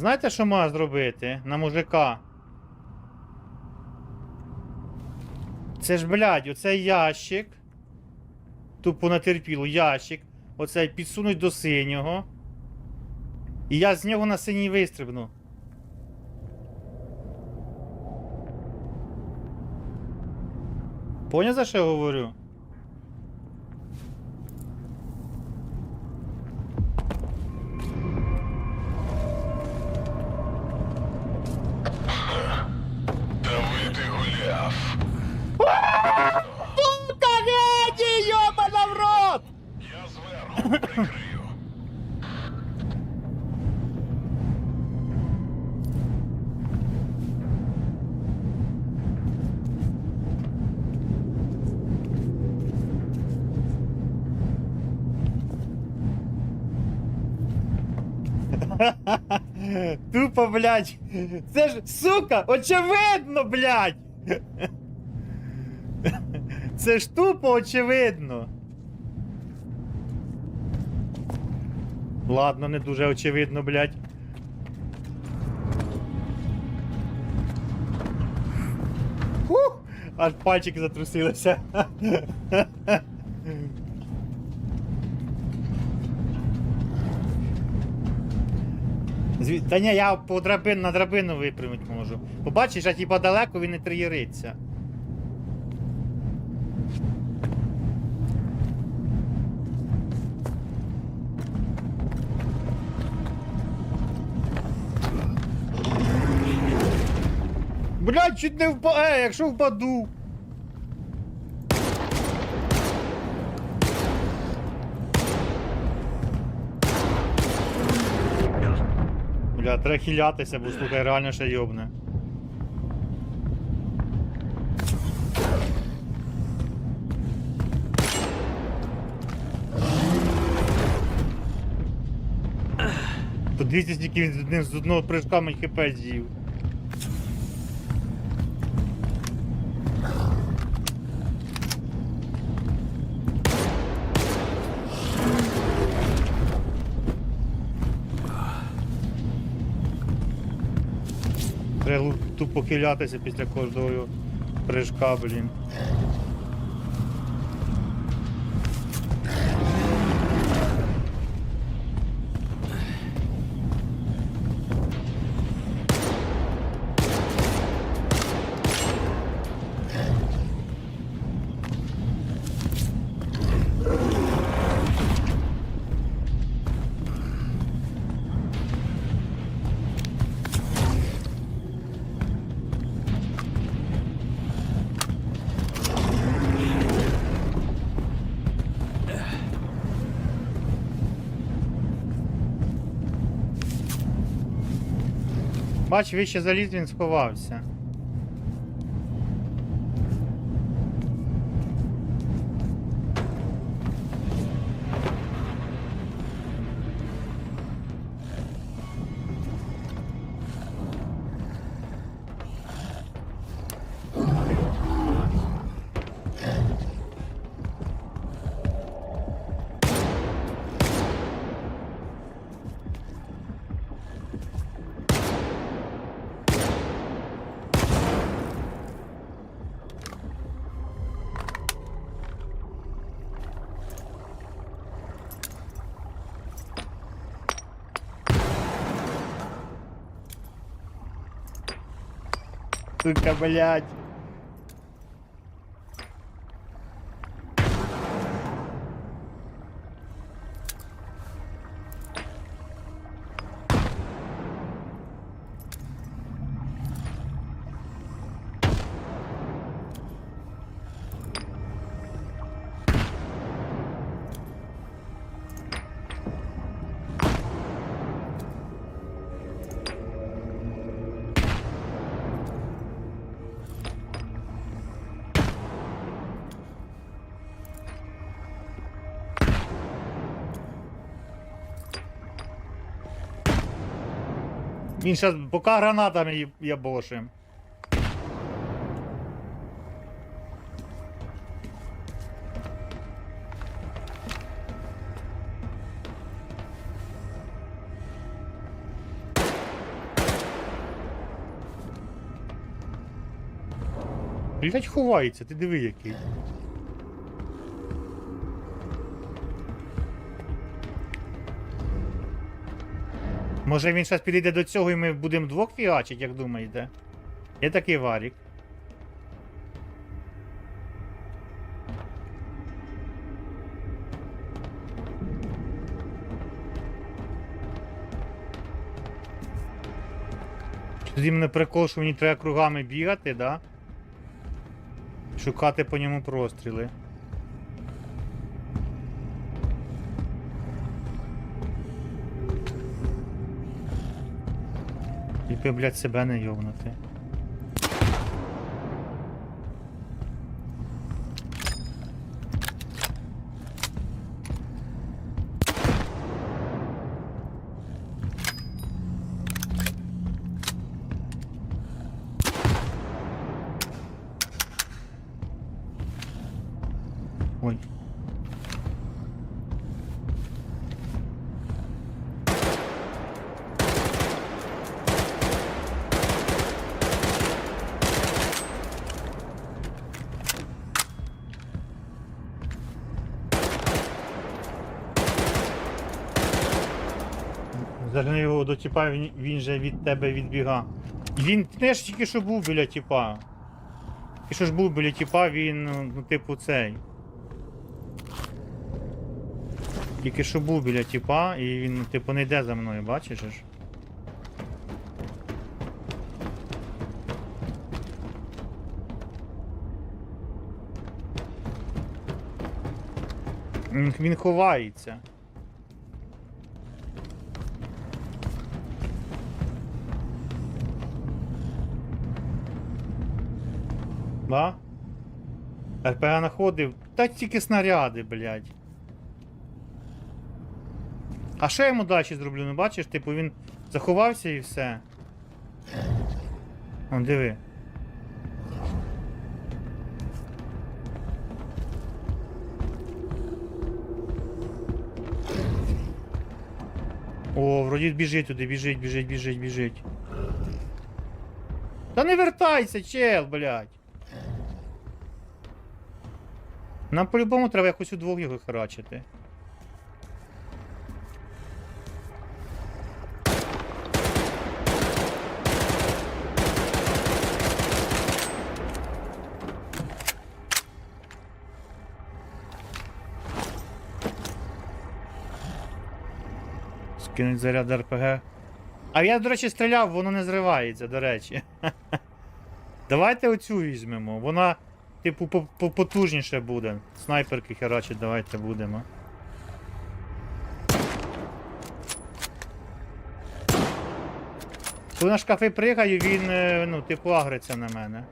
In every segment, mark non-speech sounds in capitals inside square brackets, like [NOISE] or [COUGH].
Знаєте, що можна зробити на мужика? Це ж, блядь, оцей ящик. Тупо натерпіло, ящик. Оцей підсунуть до синього. І я з нього на синій вистрибну. Поняв, за що я говорю? [LAUGHS] Тупо, блядь. Це ж, сука, очевидно, блядь. [LAUGHS] Це ж тупо очевидно. Ладно, не дуже очевидно, блядь. Фух, аж пальчики затрусилися. [LAUGHS] Зві... Та ні, я по драбин на драбину випрямити можу. Побачиш, а типа далеко він не триєриться. Блядь, чуть не впа... Е, якщо впаду. Бля, треба хилятися, бо слухай, реально ще йобне. Скільки він з з одного прыжка мені хп з'їв. Тупо хилятися після кожного прыжка, блін. Бач, вище заліз, він сховався. Сука, блядь. Він зараз поки гранатами ябошим. Блять, ховається, ти диви який. Може він зараз підійде до цього і ми будемо двох фігачить, як думаєте? Є такий варік. Тоді мене прикол, що мені треба кругами бігати, да? Шукати по ньому простріли. Тільки, блядь, себе не йовнути. Зерни його до тіпа, він, він же від тебе відбіга. Він теж тільки що був біля тіпа. Тільки що ж був біля тіпа, він, ну, ну, типу, цей. Тільки що був біля тіпа, і він, ну, типу, не йде за мною, бачиш? ж? Він ховається. Да? РПГ находив. Та тільки снаряди, блядь. А що я йому далі зроблю? Ну бачиш, типу він заховався і все. Он диви. О, вроді біжить туди, біжить, біжить, біжить, біжить. Та не вертайся, чел, блядь. Нам по-любому треба якось удвох його харачити. Скинуть заряд РПГ. А я, до речі, стріляв, воно не зривається, до речі. [LAUGHS] Давайте оцю візьмемо. Вона, типу, по- по- потужніше буде. Снайперки херачить, давайте будемо. Коли на шкафи пригаю, він, е, ну, типу, агриться на мене.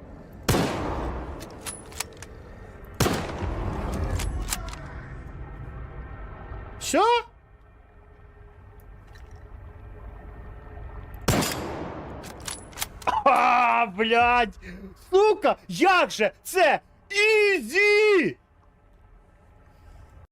Що? А, блядь! Сука! Як же? Це Ізі!